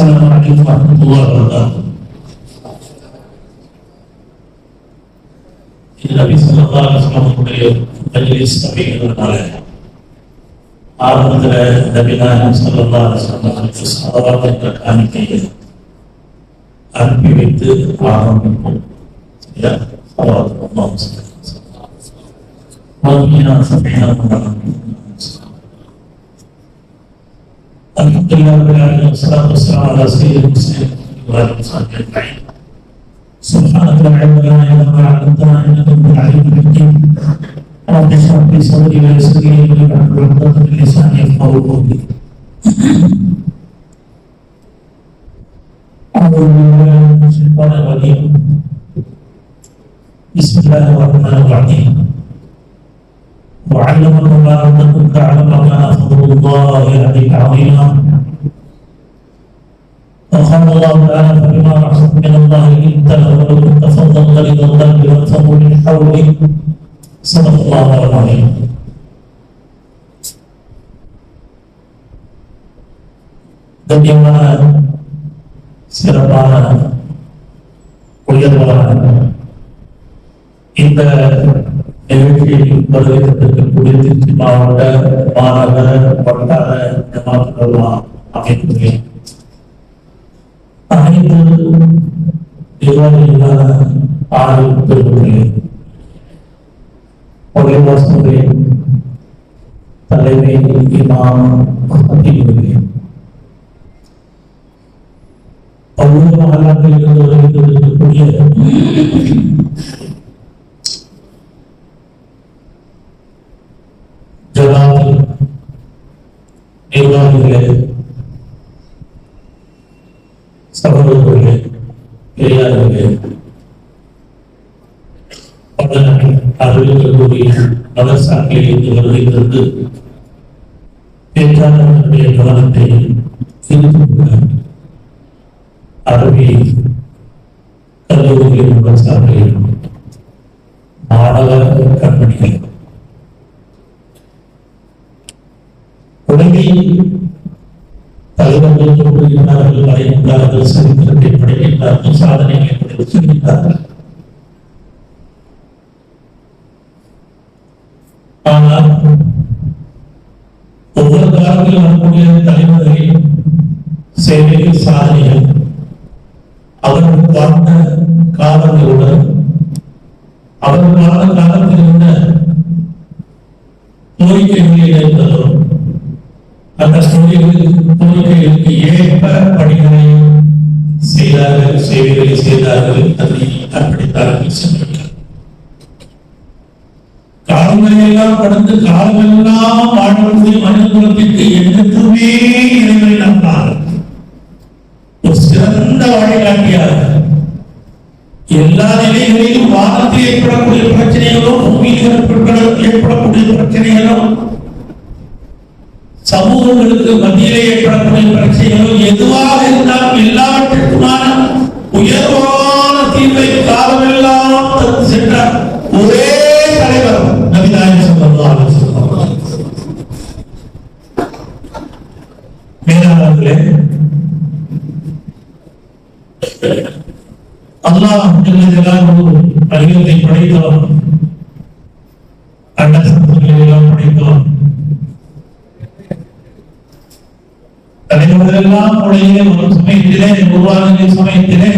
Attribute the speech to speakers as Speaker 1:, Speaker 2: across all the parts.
Speaker 1: السلام عليكم ورحمة الله وبركاته النبي صلى الله عليه وسلم مجلس அப்படிங்கிறதுனால ஆரம்பத்தில் நபிநாயகம் சல்லா அலுவலம் சலவாத் என்ற காணிக்கையை அனுப்பி வைத்து ஆரம்பிப்போம் சரியா சலவாத் الحمد لله رب العالمين والصلاة والسلام على سيد المرسلين وآله وصحبه أجمعين. سبحانك لا علم لنا إلا ما علمتنا إنك أنت العليم الحكيم. رب اشرح لي صدري ويسر لي أمري واحلل عقدة من لساني يفقهوا قولي. أعوذ بالله من الشيطان الرجيم. بسم الله الرحمن الرحيم. وعلمك ما لم تكن تعلم وكان فضل الله عليك عظيما. وقال الله تعالى فبما رحمة من الله لنت له ولو كنت فظا غليظ القلب لانفضوا من حولك صدق الله العظيم கண்ணியமான சிறப்பான உயர்வான இந்த நிகழ்ச்சியில் வருகிறதற்குரிய திருச்சி மாவட்ட மாநகர வட்டார ஜமாத்துலாம் அமைப்புகளே அனைத்து நிர்வாகிகளான ஆய்வு பெருமைகளே பள்ளிவாசங்களே தலைமை இமாம் அதிகளே பல்வேறு மாநிலங்களில் இருந்து வருகின்றிருக்கக்கூடிய ஜனாதி நிர்வாகிகளே சகோதரர்களே பெரியார்களே அறிவிக்கக்கூடிய மதசாக்களில் இருந்து வருகிறது பெற்றார்களுடைய கவனத்தை அரபி கல்லூரிகளின் மதசாக்களில் மாணவ கண்மணிகள் உலகில் தலைவர்கள் கூறுகிறார்கள் வரைகின்றார்கள் சரித்திரத்தை படைக்கின்றார்கள் சாதனைகளை படைத்து சொல்கின்றார்கள் ஆனால் ஒவ்வொரு காலத்திலும் வரக்கூடிய தலைவர்களின் சேவைகள் சாதனைகள் அவர்கள் வாழ்ந்த காலங்களுடன் அவர்கள் வாழ்ந்த காலத்தில் இருந்த கோரிக்கைகளை இணைத்ததும் அந்த கோரிக்கைகளுக்கு ஏற்ப பணிகளை செய்தார்கள் சேவைகளை செய்தார்கள் அதை அர்ப்பணித்தார்கள் சென்றார்கள் காலங்களை கடந்து காலமெல்லாம் வாழக்கூடிய மனிதகுலத்திற்கு என்றுமே இறைவனை நம்பினார் ஒரு சிறந்த வழிகாட்டியார் எல்லா நிலைகளிலும் வானத்தில் ஏற்படக்கூடிய பிரச்சனைகளும் பூமியில் ஏற்படக்கூடிய பிரச்சனைகளும் சமூகங்களுக்கு மத்தியிலே ஏற்படக்கூடிய பிரச்சனைகளும் எதுவாக இருந்தாலும் எல்லாவற்றிற்குமான உயர்வான தீர்வை காலமெல்லாம் தந்து சென்ற ஒரே தலைவர் நபிநாயகம் ஸல்லல்லாஹு மேலாளர்களே அல்லாஹ் ஜல்ல ஜலாலுஹு அகிலத்தை படைத்தவன் அண்டசத்துக்களை எல்லாம் படைத்தவன் தலைவர்களெல்லாம் உடைய ஒரு சமயத்திலே உருவாகிய சமயத்திலே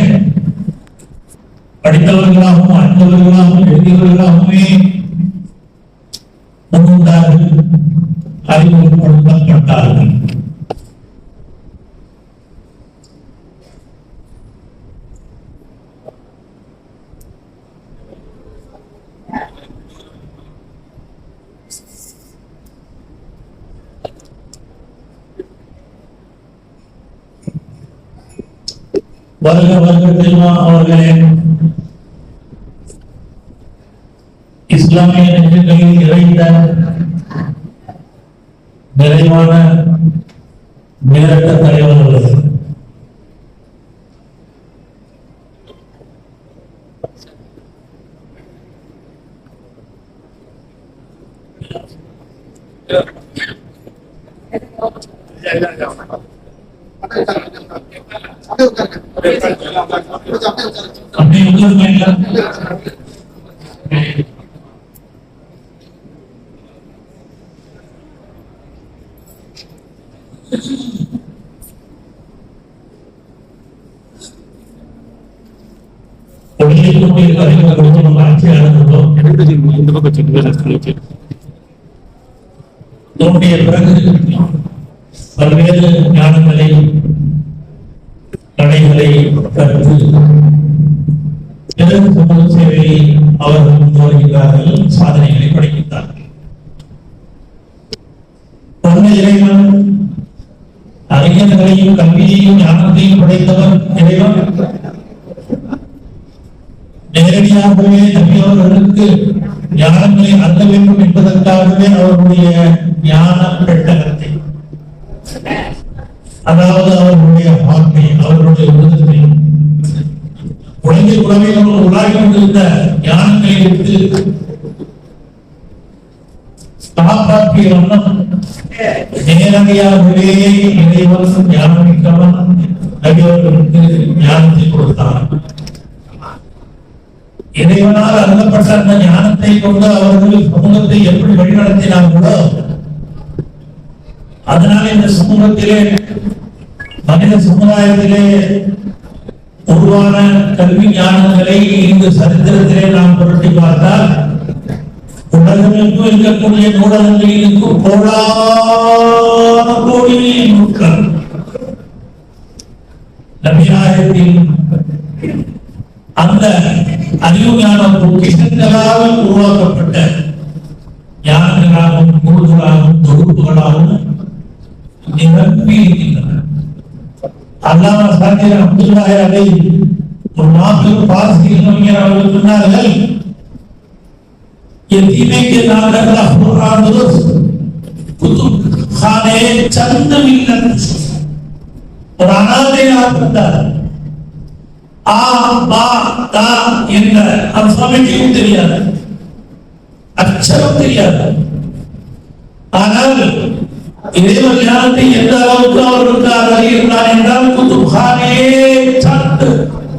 Speaker 1: படித்தவர்களாகவும் அறிந்தவர்களாகவும் எழுதியவர்களாகவுமே முன்னுண்டார்கள் அறிமுகப்படுத்தப்பட்டார்கள் வருக வருக தெரியுமா அவர்களே இஸ்லாமிய நெஞ்சங்களில் இறைந்த நிறைவான நேரட்ட தலைவர் தோன்றிய பிறகு பல்வேறு ஞானங்களை கலைகளை கற்று பிறகு சமூக சேவையை அவர்கள் முன்வருகிறார்கள் சாதனைகளை படைக்கின்றார்கள் ஒன்று இறைவன் அறிஞர்களையும் கல்வியையும் ஞானத்தையும் படைத்தவர் இறைவன் நேரடியாகவே நபியவர்களுக்கு ஞானங்களை அருள வேண்டும் என்பதற்காகவே அவருடைய ஞான பெட்டகத்தை. அதாவது அவர்களுடைய வாக்கை அவர்களுடைய உலகத்தை உலகில் உலகில் உலாகி கொண்டிருந்த ஞானங்களை எடுத்து காப்பாற்றிய வண்ணம் நேரடியாகவே இறைவன் ஞானமிக்கவன் நபியவர்களுக்கு ஞானத்தை கொடுத்தான் இறைவனால் அருளப்பட்ட அந்த ஞானத்தை கொண்டு அவர்கள் சமூகத்தை எப்படி வழிநடத்தினார்களோ அதனால இந்த சமூகத்திலே மனித சமுதாயத்திலே உருவான கல்வி ஞானங்களை இந்த சரித்திரத்திலே நாம் புரட்டி பார்த்தால் உலகமெங்கும் இருக்கக்கூடிய நூலகங்களில் கோடான கோடி நூட்கள் நபியாயத்தின் அந்த அறிவு ஞானம் பொக்கிஷங்களால் உருவாக்கப்பட்ட ஞானங்களாகவும் நூல்களாகவும் தொகுப்புகளாகவும் நிரம்பி இருக்கின்றன அல்லாம சாத்திய அப்துல்லாஹி அலை ஒரு மாபெரும் பாரசீக கவிஞர் அவர்கள் சொன்னார்கள் यतीमे के नाम रखा कुरान दुरुस्त कुतुब खाने चंद मिल्लत ஒரு அனாதையாக இருந்தார் ஆ பா தா என்ற அல்பாபெட்டையும் தெரியாது. அச்சரம் தெரியாது. ஆனால் இறைவன் ஞானத்தை எந்த அளவுக்கு அவர் இருந்தார் அறிகிறார் என்றால் குதுபானே சட்டு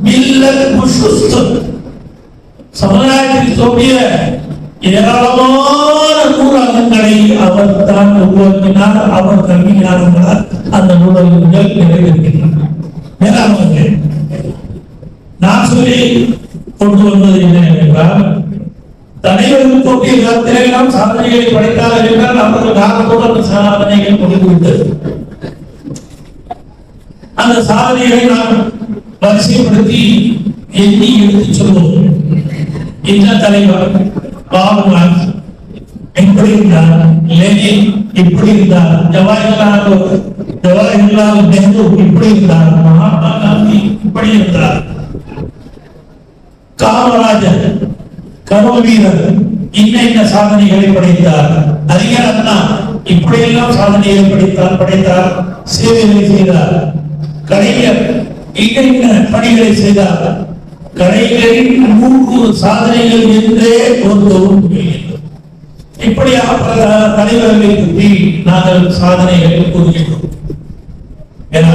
Speaker 1: மில்லத் முஷுஸ்து சமுதாயத்தில் தோன்றிய ஏராளமான நூலகங்களை அவர் தான் உருவாக்கினார் அவர் கல்வி ஞானங்களால் அந்த நூலகங்கள் நிறைவேறுகின்றன மேலாளர்களே நான் சொல்லி கொண்டு வந்தது என்ன என்றால் தலைவர்கள் தோற்றிய காலத்திலே சாதனைகளை படைத்தார்கள் என்றால் அவர்கள் காலத்தோடு அந்த சாதனைகள் முடிந்து விட்டது அந்த சாதனைகளை நாம் வரிசைப்படுத்தி எண்ணி எடுத்துச் சொல்வோம் என்ன தலைவர் பாபுலால் எப்படி இருந்தார் லெனின் இப்படி இருந்தார் ஜவஹர்லால் ஜவஹர்லால் நேரு இப்படி இருந்தார் மகாத்மா காந்தி இப்படி இருந்தார் காமராஜர் கர்ம வீரர் இன்ன இன்ன சாதனைகளை படைத்தார் அறிஞர் அண்ணா இப்படியெல்லாம் சாதனைகளை படைத்தார் படைத்தார் சேவைகளை செய்தார். கலைஞர் இன்ன இன்ன பணிகளை செய்தார். கலைஞரின் மூன்று சாதனைகள் என்றே ஒரு தொகுப்பு இப்படியாக பல தலைவர்களை பற்றி நாங்கள் சாதனைகளை கூறுகிறோம் ஏன்னா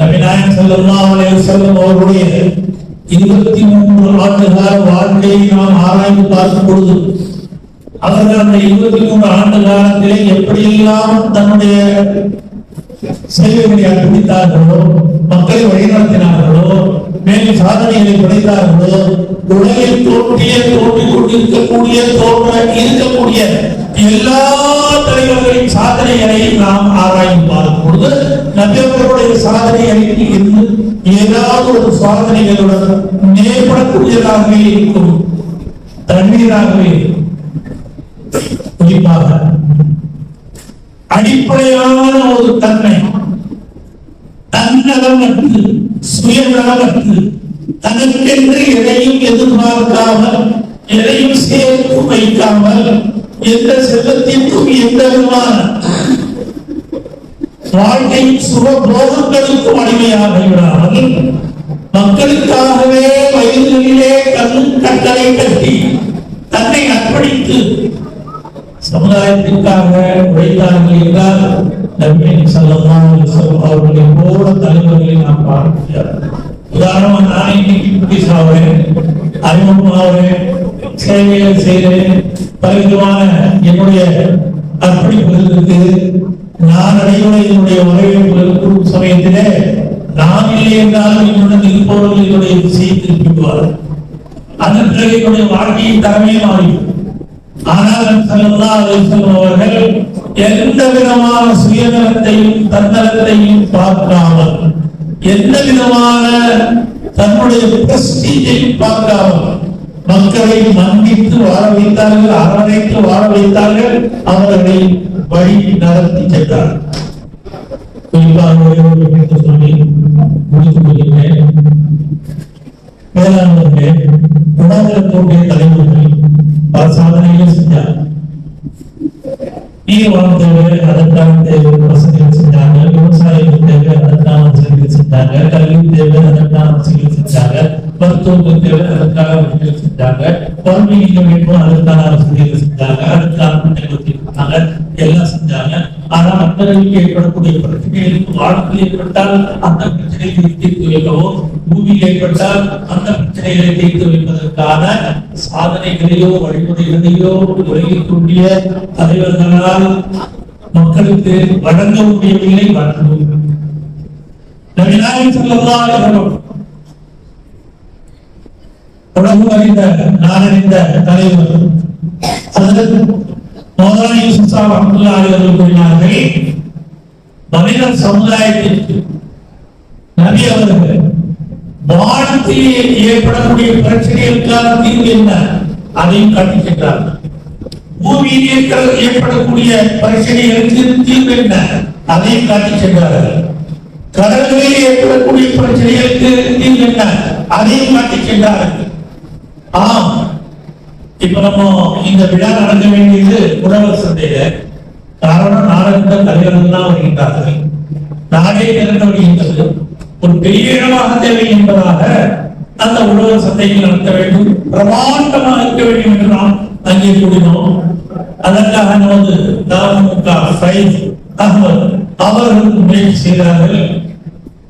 Speaker 1: நபிநாயகம் செல்லும் அவர்களுடைய இருபத்தி மூன்று ஆண்டுகால வாழ்க்கையை நாம் ஆராய்ந்து பார்க்கும் பொழுது அவர்கள் அந்த இருபத்தி மூன்று ஆண்டு காலத்திலே எப்படியெல்லாம் தன்னுடைய சேவைகளை துணித்தார்களோ மக்களை வழிநடத்தினார்களோ மேலும் சாதனைகளை படைத்தார்களோ உலகில் தோன்றிய தோன்றிக் கொண்டிருக்கக்கூடிய தோன்ற இருக்கக்கூடிய எல்லா தலைவர்களின் சாதனைகளையும் நாம் ஆராயும் பார்க்கும் பொழுது நபியவர்களுடைய சாதனைகளுக்கு இருந்து ஏதாவது ஒரு சாதனைகளுடன் மேம்படக்கூடியதாகவே இருக்கும் தண்ணீராகவே இருக்கும். குறிப்பாக அடிப்படையான ஒரு தன்மை. தன்னலமற்று சுயநலமற்று தனக்கென்று எதையும் எதிர்பார்க்காமல் எதையும் சேர்த்து வைக்காமல் எந்த செல்வத்திற்கும் எந்த விதமான வாழ்க்கையின் சுகபோகங்களுக்கும் அடிமையாக விடாமல் மக்களுக்காகவே வயதுகளிலே கண் கட்டளை கட்டி தன்னை அர்ப்பணித்து சமுதாயத்திற்காக உழைத்தார்கள் என்றால் நபி ஸல்லல்லாஹு அலைஹி அவர்களை போல தலைவர்களை நாம் பார்க்க முடியாது. உதாரணமா நான் இன்னைக்கு குட்டிஸ் ஆகிறேன் அறிமுகமாகிறேன் சேவைகள் செய்கிறேன் பலவிதமான என்னுடைய அர்ப்பணிப்புகளுக்கு நான் அடையுள்ள என்னுடைய வரவேற்பு சமயத்திலே நான் இல்லை என்றாலும் என்னுடன் இருப்பவர்கள் என்னுடைய விஷயத்தில் விடுவார்கள் அதன் பிறகு என்னுடைய வாழ்க்கையின் தரமே மாறிவிடும். ஆனால் ஸல்லல்லாஹு அலைஹி அவர்கள் எந்த விதமான சுயநலத்தையும் தன்னலத்தையும் பார்க்காமல் எந்த விதமான தன்னுடைய பிரஸ்டீஜையும் பார்க்காமல் மக்களை மன்னித்து வாழ வைத்தார்கள் அரவணைத்து வாழ வைத்தார்கள் அவர்களை வழி நடத்தி சென்றார்கள். குறிப்பாக வேளாண்மையிலே உணவகத்துடைய தலைவர்கள் பல சாதனைகளை செஞ்சாங்க நீர் வளம் தேவை அதற்கான தேவை வசதிகள் செஞ்சாங்க விவசாயிகள் தேவை அதற்கான வசதிகள் செஞ்சாங்க கல்வி தேவை அதற்கான வசதிகள் செஞ்சாங்க மருத்துவம் தேவை அதற்கான வசதிகள் செஞ்சாங்க குழந்தை மீட்பும் அதற்கான வசதிகள் செஞ்சாங்க அதற்கான திட்டங்கள் தீர்த்தாங்க ஆனால் செஞ்சாங்க மக்களுக்கு ஏற்படக்கூடிய பிரச்சனைகளுக்கு வானத்தில் ஏற்பட்டால் அந்த பிரச்சனைகளை தீர்த்து வைக்கவோ பூமியில் ஏற்பட்டால் அந்த பிரச்சனைகளை தீர்த்து வைப்பதற்கான சாதனைகளையோ வழிமுறைகளையோ உலகிற்குரிய தலைவர்களால் மக்களுக்கு வழங்க முடியவில்லை வழங்கவும் நபிநாயகம் ஸல்லல்லாஹு அலைஹி அறிந்த தலைவர். அதற்கு மௌலானா யூசுஃபா ரஹ்மத்துல்லாஹி அலைஹி அவர்கள் கூறினார்கள். மனித சமுதாயத்திற்கு நபி அவர்கள் வானத்தில் ஏற்படக்கூடிய பிரச்சனைகளுக்கான தீர்வு என்ன? அதையும் காட்டுகின்றார்கள் பூமியில் இருக்கிற ஏற்படக்கூடிய பிரச்சனைகளுக்கு தீர்வு என்ன? அதையும் காட்டி சென்றார்கள் கடல்களில் ஏற்படக்கூடிய பிரச்சனைகளுக்கு தீர்வு என்ன? அதையும் காட்டி சென்றார்கள் ஆம் இப்ப நம்ம இந்த விழா நடக்க வேண்டியது உழவர் சந்தையில. காரணம் நாடக தலைவர்கள் தான் வருகின்றார்கள். நாடே திரண்டு வருகின்றது ஒரு பெரிய இடமாக தேவை என்பதாக அந்த உழவர் சந்தையில் நடத்த வேண்டும். பிரமாண்டமாக இருக்க வேண்டும் என்று நாம் அங்கே கூடினோம் அதற்காக நமது நாமமுக ஃபைஸ் அகமது அவர்கள் முயற்சி செய்தார்கள்.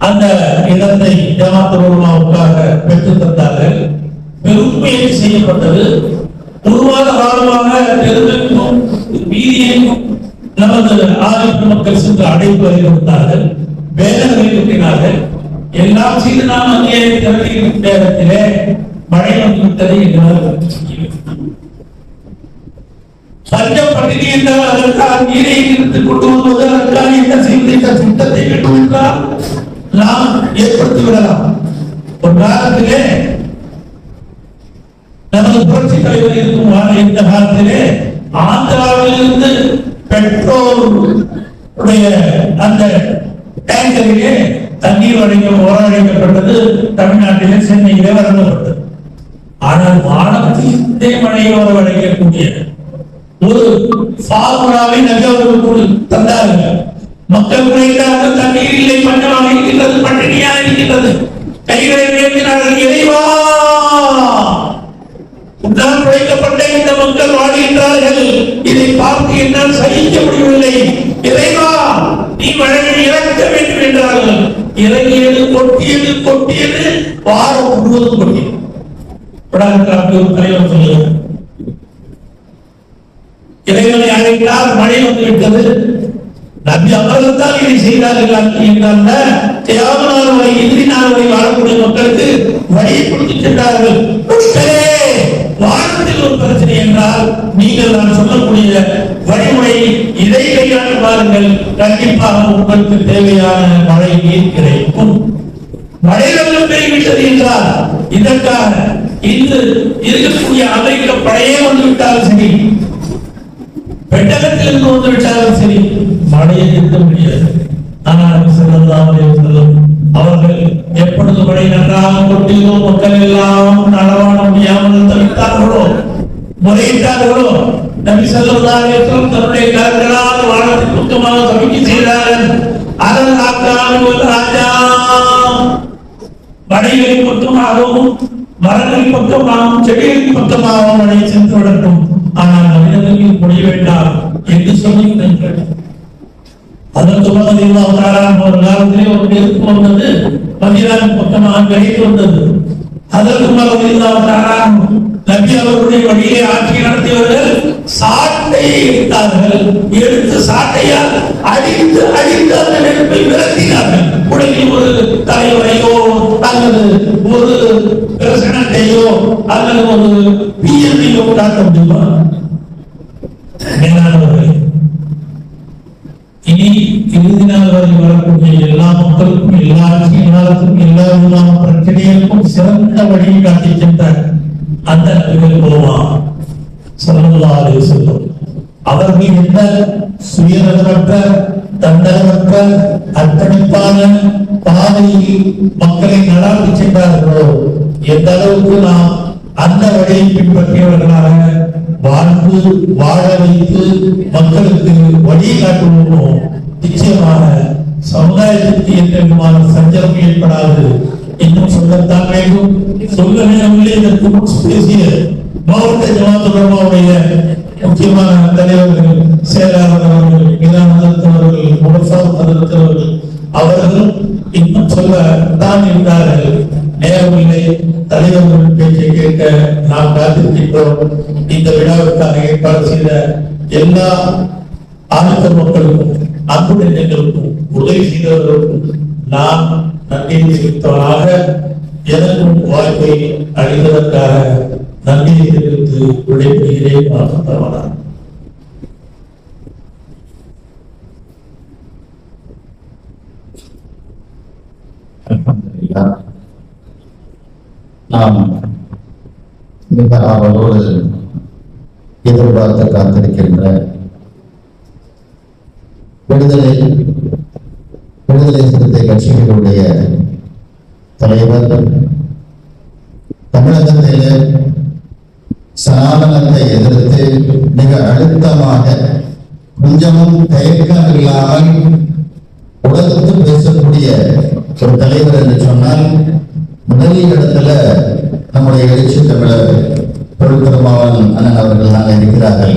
Speaker 1: அந்த இடத்தை ஜமாத் உலமாவுக்காக பெற்று தந்தார்கள். பெரும் முயற்சி செய்யப்பட்டது. ஒரு காலமாக தெருவுக்கும் வீதியையும் நமது ஆதிக்க மக்கள் சென்று அடைப்பு அறிவித்தார்கள் வேதனை கூட்டினார்கள் எல்லாம் செய்து நாம் அங்கே திரட்டியிருக்கும் நேரத்திலே மழை வந்துவிட்டதை எங்களால் பஞ்சம் பட்டினி என்றால் அதற்காக நீரை இருந்து கொண்டு வருவது அதற்காக என்ன செய்வது என்ற திட்டத்தை வேண்டும் என்றால் நாம் ஏற்படுத்த விடலாம் ஒரு காலத்திலே நமது புரட்சி தலைவர் இருக்கும் வாழ இந்த காலத்திலே ஆந்திராவிலிருந்து இருந்து அந்த டேங்கரிலே தண்ணீர் வழங்க வரவழைக்கப்பட்டது தமிழ்நாட்டிலே சென்னையிலே வழங்கப்பட்டது. ஆனால் வானத்திலே மழையை வரவழைக்கக்கூடிய ஒரு ஃபார்முலாவை நபி தந்தார்கள். மக்கள் குறைந்தார்கள் தண்ணீர் இல்லை பஞ்சமாக இருக்கின்றது பட்டினியாக இருக்கின்றது. கைகளை உயர்த்தினார்கள் இறைவா உன்னால் குறைக்கப்பட்ட மக்கள் வாழ்கின்றார்கள் இதை பார்த்து என்னால் சகிக்க முடியவில்லை. இறைவா நீ மழையை இறக்க வேண்டும் என்றார்கள். இறங்கியது கொட்டியது கொட்டியது வாரம் முழுவதும் கொட்டியது தலைவர் சொல்லுகிறார். இறைவனை அழைத்தால் மழை வந்துவிட்டது நபி அவர்கள் இதை செய்தார்கள் என்றால் தியாகனார் வரை இறுதி வரை வாழக்கூடிய மக்களுக்கு வழியை கொடுத்து சென்றார்கள். ஒரு பிரச்சனை என்றால் நீங்கள் நான் சொல்லக்கூடிய வழிமுறை இதை கையாண்டு பாருங்கள். கண்டிப்பாக உங்களுக்கு தேவையான மழை நீர் கிடைக்கும். மழை வெள்ளம் பெருகிவிட்டது என்றால் இதற்காக இன்று இருக்கக்கூடிய அமெரிக்க படையே வந்துவிட்டாலும் சரி பெட்டகத்திலிருந்து வந்துவிட்டாலும் சரி மழையை நிறுத்த முடியாது. ஆனால் அவர்கள் எப்பொழுது மழை நன்றாக கொட்டியதோ மக்கள் எல்லாம் நடவாட முடியாமல் தவித்தார்களோ முறையிட்டார்களோ? நபி ஸல்லல்லாஹு தன்னுடைய கரங்களால் வானத்தின் பக்கமாக சமிக்கை செய்தார்கள் அதன் ராஜா. மலைகளின் பக்கமாகவும் மரங்களின் பக்கமாகவும் செடிகளின் பக்கமாகவும் மழை சென்று விடட்டும் ஆனால் மனிதர்களில் முடிய வேண்டாம் என்று சொல்லி அதற்கு பதிலாக தாராளம் ஒரு காலத்திலே ஒரு நெருப்பு வந்தது பதினாறு பக்கமாக கிடைத்து வந்தது. அதற்கு பதிலாக தாராளம் நபி அவருடைய வழியை ஆட்சி நடத்தியவர்கள் சாட்டையை எடுத்தார்கள். எடுத்து சாட்டையால் அடித்து அடித்து அந்த நெருப்பை விரட்டினார்கள். உடலில் ஒரு தலைவரையோ அல்லது ஒரு பிரசனத்தையோ அல்லது ஒரு பிஎன்ஐயோ உண்டாக்க முடியுமா? இனி இறுதி நாள் வரை வரக்கூடிய எல்லா மக்களுக்கும் எல்லா அரசியலாளருக்கும் எல்லா விதமான பிரச்சனைகளுக்கும் சிறந்த வழியை காட்டி அந்த நபிகள் போவா? சொல்லலாம் அலைஹி வஸல்லம். அவர்கள் என்ன? சுயநலமற்ற தன்னலமற்ற அர்ப்பணிப்பான பாதையில் மக்களை நடாத்தி சென்றார்களோ? எந்த அளவுக்கு நாம் அந்த வழியை பின்பற்றியவர்களாக வாழ்ந்து வாழ வைத்து மக்களுக்கு வழியை காட்டுவோமோ? நிச்சயமாக சமுதாயத்திற்கு எந்த விதமான சஞ்சலம் ஏற்படாது. இன்னும் சொல்லத்தான் வேண்டும். சொல்ல வேண்டுமில்லை இதற்கு முன் பேசிய மாவட்ட ஜமாத்துடைய முக்கியமான தலைவர்கள் செயலாளர் அவர்கள் இதான் அவர்கள் முகசார் அவர்கள் அவர்கள் இன்னும் சொல்ல தான் இருந்தார்கள். நேரமில்லை தலைவர்கள் பேச்சை கேட்க நாம் காத்திருக்கின்றோம். இந்த விழாவிற்காக ஏற்பாடு செய்த எல்லா ஆழ்த்த மக்களுக்கும் அன்பு நெஞ்சங்களுக்கும் உதவி செய்தவர்களுக்கும் நான் நன்றியை செலுத்தவனாக எனக்கும் வாய்ப்பை அளித்ததற்காக நன்றியை தெரிவித்து விடைபெறுகிறேன் வாழ்த்தவனாக
Speaker 2: அல்ஹம்துலில்லாஹ். நாம் மிக ஆவலோடு எதிர்பார்த்து காத்திருக்கின்ற விடுதலை விடுதலை சிறுத்தை கட்சிகளுடைய தலைவர் தமிழகத்திலே சனாதனத்தை எதிர்த்து மிக அழுத்தமாக கொஞ்சமும் தயக்கம் இல்லாமல் உலகத்து பேசக்கூடிய ஒரு தலைவர் என்று சொன்னால் முதல் இடத்துல நம்முடைய எழுச்சி தமிழர் பொருள் பெருமாவன் அண்ணன் அவர்கள் தான் இருக்கிறார்கள்.